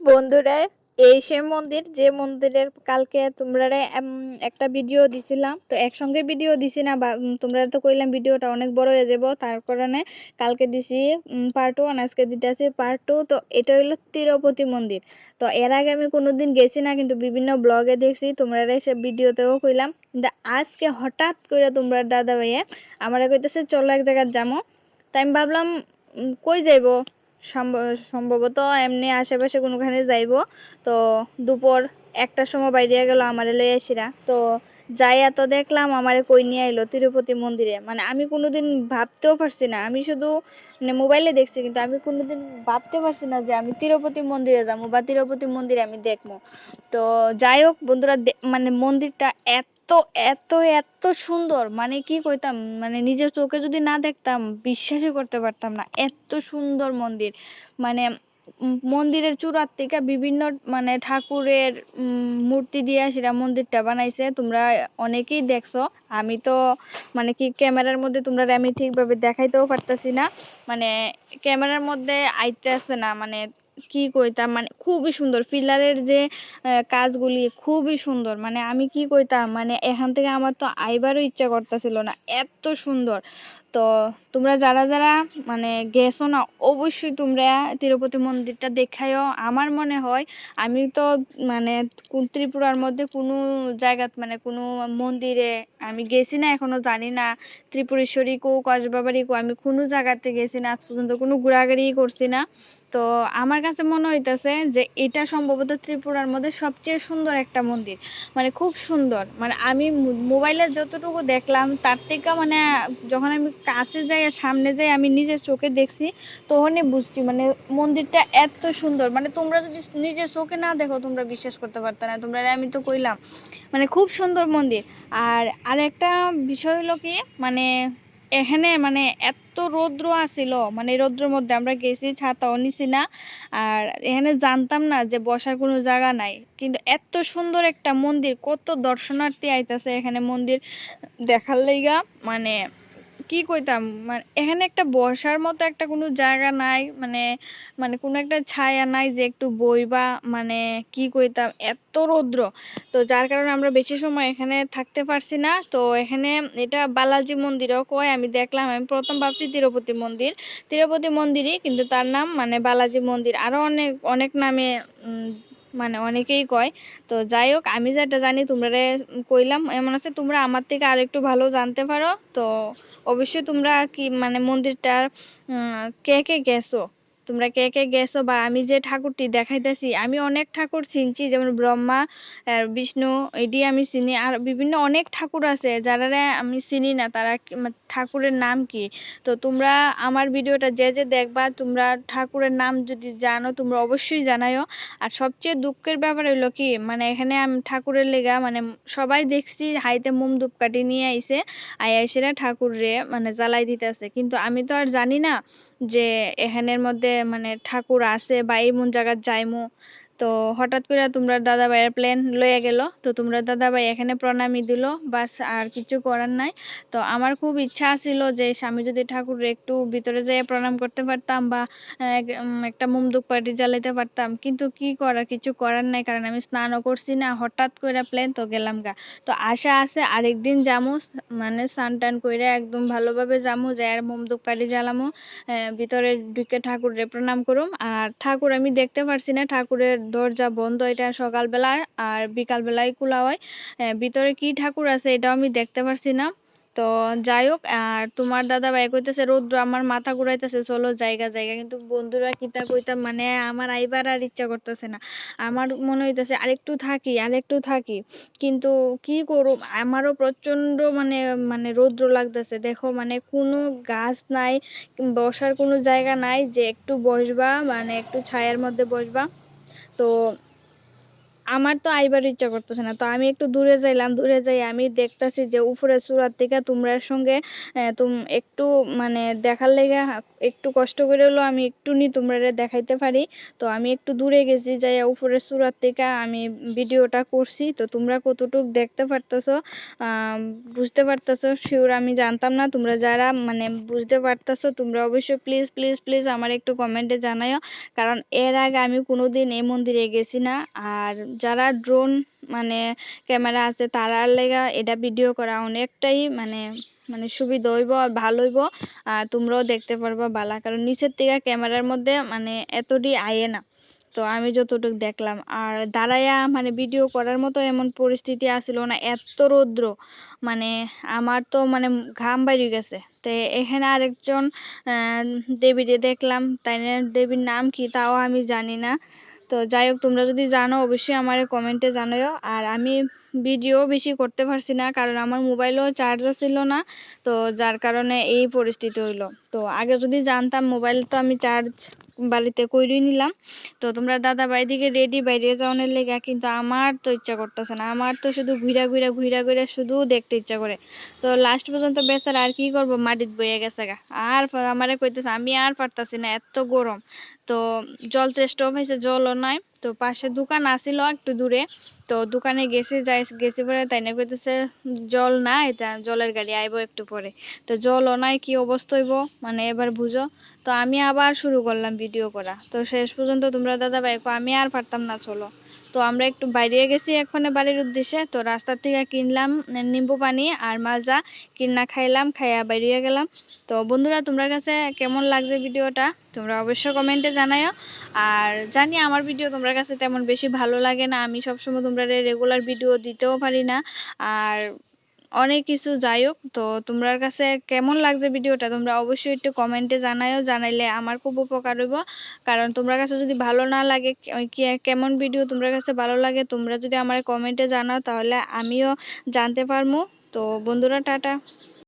বন্ধুরা, এই সে মন্দির, যে মন্দিরের কালকে তোমরা একটা ভিডিও দিছিলাম। তো একসঙ্গে ভিডিও দিছি না, বা তোমরা তো কইলাম ভিডিওটা অনেক বড় হয়ে যাব। তার কারণে কালকে দিছি পার্ট ওয়ান আজকে দিতেছি পার্ট টু তো এটা হলো তিরুপতি মন্দির। তো এর আগে আমি কোনোদিন গেছি না, কিন্তু বিভিন্ন ব্লগে দেখছি তোমরা সে ভিডিওতেও কইলাম। কিন্তু আজকে হঠাৎ করে তোমরা দাদা ভাইয়া আমার কইতেছে, চলো এক জায়গায় যাব তাই আমি ভাবলাম কই যাইবো? সম্ভবত এমনি আশেপাশে কোনোখানে যাইব। তো দুপুর একটার সময় বাইরে গেল আমারে লই আসিরা। তো যাই এত দেখলাম আমারে কই নিয়ে আইলো তিরুপতি মন্দিরে। মানে আমি কোনোদিন ভাবতেও পারছি না। আমি শুধু মানে মোবাইলে দেখছি, কিন্তু আমি কোনোদিন ভাবতে পারছি না যে আমি তিরুপতি মন্দিরে যাব বা তিরুপতি মন্দিরে আমি দেখব। তো যাই হোক বন্ধুরা মানে মন্দিরটা এত এত এত এত সুন্দর। মানে কি কইতাম মানে নিজের চোখে যদি না দেখতাম, বিশ্বাসই করতে পারতাম না। এত সুন্দর মন্দির। মানে মন্দিরের চূড়ার থেকে বিভিন্ন মানে ঠাকুরের মূর্তি দিয়ে সেটা মন্দিরটা বানাইছে। তোমরা অনেকেই দেখছ। আমি তো মানে কি, ক্যামেরার মধ্যে তোমরা আমি ঠিকভাবে দেখাইতেও পারতেছি না। মানে ক্যামেরার মধ্যে আইতে আছে না। মানে কি কইতাম? মানে খুবই সুন্দর। ফিলারের যে কাজগুলি খুবই সুন্দর। মানে আমি কি কইতাম? মানে এখান থেকে আমার তো আইবারও ইচ্ছা করতেছিল না। এত সুন্দর। তো তোমরা যারা যারা মানে গেছো না, অবশ্যই তোমরা তিরুপতি মন্দিরটা দেখায়ও আমার মনে হয় আমি তো মানে ত্রিপুরার মধ্যে কোনো জায়গাত মানে কোনো মন্দিরে আমি গেছি না, এখনও জানি না। ত্রিপুরেশ্বরী কো কসবাবাড়ি কো, আমি কোনো জায়গাতে গেছি না, আজ পর্যন্ত কোনো ঘোরাঘুরি করছি না। তো আমার কাছে মনে হইতেছে যে এটা সম্ভবত ত্রিপুরার মধ্যে সবচেয়ে সুন্দর একটা মন্দির। মানে খুব সুন্দর। মানে আমি মোবাইলে যতটুকু দেখলাম, তার থেকে মানে যখন আমি কাছে যাই আর সামনে যাই, আমি নিজের চোখে দেখছি, তখনই বুঝছি মানে মন্দিরটা এত সুন্দর। মানে তোমরা যদি নিজের চোখে না দেখো, তোমরা বিশ্বাস করতে পারতে না। তোমরা আমি তো কইলাম মানে খুব সুন্দর মন্দির। আর আরেকটা বিষয় হলো কি মানে এখানে মানে এত রৌদ্র আসিল মানে রৌদ্রের মধ্যে আমরা গেছি, ছাতাও নিছি না। আর এখানে জানতাম না যে বসার কোনো জায়গা নাই। কিন্তু এত সুন্দর একটা মন্দির, কত দর্শনার্থী আইতাছে এখানে মন্দির দেখার লাইগা মানে কি কইতাম? মানে এখানে একটা বসার মতো একটা কোনো জায়গা নাই মানে মানে কোনো একটা ছায়া নাই যে একটু বইবা মানে কি কইতাম? এত রৌদ্র। তো যার কারণে আমরা বেশি সময় এখানে থাকতে পারছি না। তো এখানে এটা বালাজি মন্দিরও কয়, আমি দেখলাম, আমি প্রথম ভাবছি তিরুপতি মন্দির। তিরুপতি মন্দিরই কিন্তু তার নাম মানে বালাজি মন্দির। আরও অনেক অনেক নামে মানে অনেকেই কয়। তো যাই হোক, আমি যেটা জানি তোমরা কইলাম, এমন আছে তোমরা আমার থেকে আর একটু ভালো জানতে পারো। তো অবশ্যই তোমরা কি মানে মন্দিরটার কে কে গেছো? তোমরা কে কে গেছো বা আমি যে ঠাকুরটি দেখাইতেছি, আমি অনেক ঠাকুর চিনছি, যেমন ব্রহ্মা বিষ্ণু এটি আমি চিনি, আর বিভিন্ন অনেক ঠাকুর আছে যারা আমি চিনি না, তারা ঠাকুরের নাম কি? তো তোমরা আমার ভিডিওটা যে যে দেখবা, তোমরা ঠাকুরের নাম যদি জানো, তোমরা অবশ্যই জানাইও। আর সবচেয়ে দুঃখের ব্যাপার হলো কি মানে এখানে আমি, ঠাকুরের লেগা মানে সবাই দেখছি হাইতে মোম ধূপকাঠি নিয়ে আইছে আইসেরা ঠাকুর রে মানে জ্বালাই দিতেছে। কিন্তু আমি তো আর জানি না যে এখানের মধ্যে মানে ঠাকুর আছে বা এমন জায়গায় যাইমু তো হঠাৎ করে তোমরা দাদা ভাইয়ের প্লেন লয়ে গেল। তো তোমরা দাদা ভাই এখানে প্রণামী দিল, বাস আর কিছু করার নাই। তো আমার খুব ইচ্ছা ছিল যে স্বামী যদি ঠাকুর একটু ভিতরে যেয়ে প্রণাম করতে পারতাম বা একটা মুমদুক পার্টি জ্বালাইতে পারতাম। কিন্তু কি করার, কিছু করার নাই কারণ আমি স্নানও করছি না। হঠাৎ করে প্লেন তো গেলাম গা। তো আশা আছে আরেকদিন যামু মানে স্নান টান করে একদম ভালোভাবে যামু যাই আর মোমদুক পার্টি জ্বালামো ভিতরে ঢুকে ঠাকুরে প্রণাম করুম। আর ঠাকুর আমি দেখতে পারছি না, ঠাকুরের দরজা বন্ধ, এটা সকালবেলা আর বিকালবেলায় খোলা হয়। ভিতরে কি ঠাকুর আছে এটাও আমি দেখতে পারছি না। তো যাই হোক, আর তোমার দাদা ভাই কইতেছে, রৌদ্র আমার মাথা ঘুরাইতেছে, চলো জায়গা জায়গা। কিন্তু বন্ধুরা কিতা কইতাম মানে আমার আইবার আর ইচ্ছা করতেছে না। আমার মনে হইতেছে, আরেকটু থাকি আরেকটু থাকি। কিন্তু কি করব আমারও প্রচণ্ড মানে মানে রৌদ্র লাগতেছে। দেখো মানে কোনো গাছ নাই, বসার কোনো জায়গা নাই যে একটু বসবা মানে একটু ছায়ার মধ্যে বসবা। তো আমার তো আইবার ইচ্ছা করতেছে না। তো আমি একটু দূরে যাইলাম, দূরে যাই আমি দেখতাছি যে উপরে চূড়ার থেকে তোমরার সঙ্গে তুম একটু মানে দেখার লেগে একটু কষ্ট করে হলো আমি একটু নি তোমরা দেখাইতে পারি। তো আমি একটু দূরে গেছি যাই উপরে চূড়ার থেকে আমি ভিডিওটা করছি। তো তোমরা কতটুক দেখতে পারতেছো বুঝতে পারতেছো শিওর আমি জানতাম না। তোমরা যারা মানে বুঝতে পারতেছো, তোমরা অবশ্যই প্লিজ প্লিজ প্লিজ আমার একটু কমেন্টে জানাইও। কারণ এর আগে আমি কোনোদিন এই মন্দিরে গেছি না। আর যারা ড্রোন মানে ক্যামেরা আছে, তারার লেগা এটা ভিডিও করা অনেকটাই মানে মানে সুবিধা হইব আর ভালো হইব। আর তোমরাও দেখতে পারবা বালা, কারণ নিচের থেকে ক্যামেরার মধ্যে মানে এতটি আয়ে না। তো আমি যতটুকু দেখলাম, আর দাঁড়াইয়া মানে ভিডিও করার মতো এমন পরিস্থিতি আসিল না, এত রৌদ্র। মানে আমার তো মানে ঘাম বাইরে গেছে। তো এখানে আরেকজন দেবীরে দেখলাম তাই দেবীর নাম কি তাও আমি জানি না। তো যাই হোক তোমরা যদি জানো অবশ্যই আমার কমেন্টে জানাও আর আমি ভিডিও বেশি করতে পারছি না, কারণ আমার মোবাইলও চার্জার ছিল না, তো যার কারণে এই পরিস্থিতি হইল। তো আগে যদি জানতাম, মোবাইল তো আমি চার্জ বাড়িতে কইরই নিলাম। তো তোমরা দাদা দিকে রেডি বাইরে যাওয়ানোর লেগে কিন্তু আমার তো ইচ্ছা করতেছে না। আমার তো শুধু ঘুরা ঘুরা ঘুরা ঘুরা শুধু দেখতে ইচ্ছা করে। তো লাস্ট পর্যন্ত বেচার আর কি করব? মাটিত বইয়ে গেছে গা। আর আমারে কইতেছে, আমি আর পারতাছি না, এত গরম। তো জল স্টোভ হয়েছে, জলও নাই। তো পাশে দোকান আসিল একটু দূরে। তো দোকানে গেছে, যাই, গেছে পরে তাই না কইতেছে, জল না এটা জলের গাড়ি আইব একটু পরে। তো জলও নাই, কি অবস্থা হইব? মানে এবার বুঝো। তো আমি আবার শুরু করলাম ভিডিও করা। তো শেষ পর্যন্ত তোমরা দাদা ভাই আমি আর পারতাম না, চলো। তো আমরা একটু বাইরে গেছি এখানে বাড়ির উদ্দেশ্যে। তো রাস্তার থেকে কিনলাম নিম্বু পানি আর মাজা কিনা খাইলাম, খাইয়া বাইরে গেলাম। তো বন্ধুরা, তোমরা কাছে কেমন লাগছে ভিডিওটা তোমরা অবশ্যই কমেন্টে জানাও আর জানি আমার ভিডিও তোমরা কাছে তেমন বেশি ভালো লাগে না। আমি সবসময় তোমরা রেগুলার ভিডিও দিতেও পারি না। আর অনেক কিছু যাই হোক, তো তোমরার কাছে কেমন লাগছে ভিডিওটা? তোমরা অবশ্যই একটু কমেন্টে জানাইও জানাইলে আমার খুব উপকার হইব। কারণ তোমরা কাছে যদি ভালো না লাগে কেমন ভিডিও তোমরা কাছে ভালো লাগে, তোমরা যদি আমার কমেন্টে জানাও, তাহলে আমিও জানতে পারব তো বন্ধুরা, টাটা।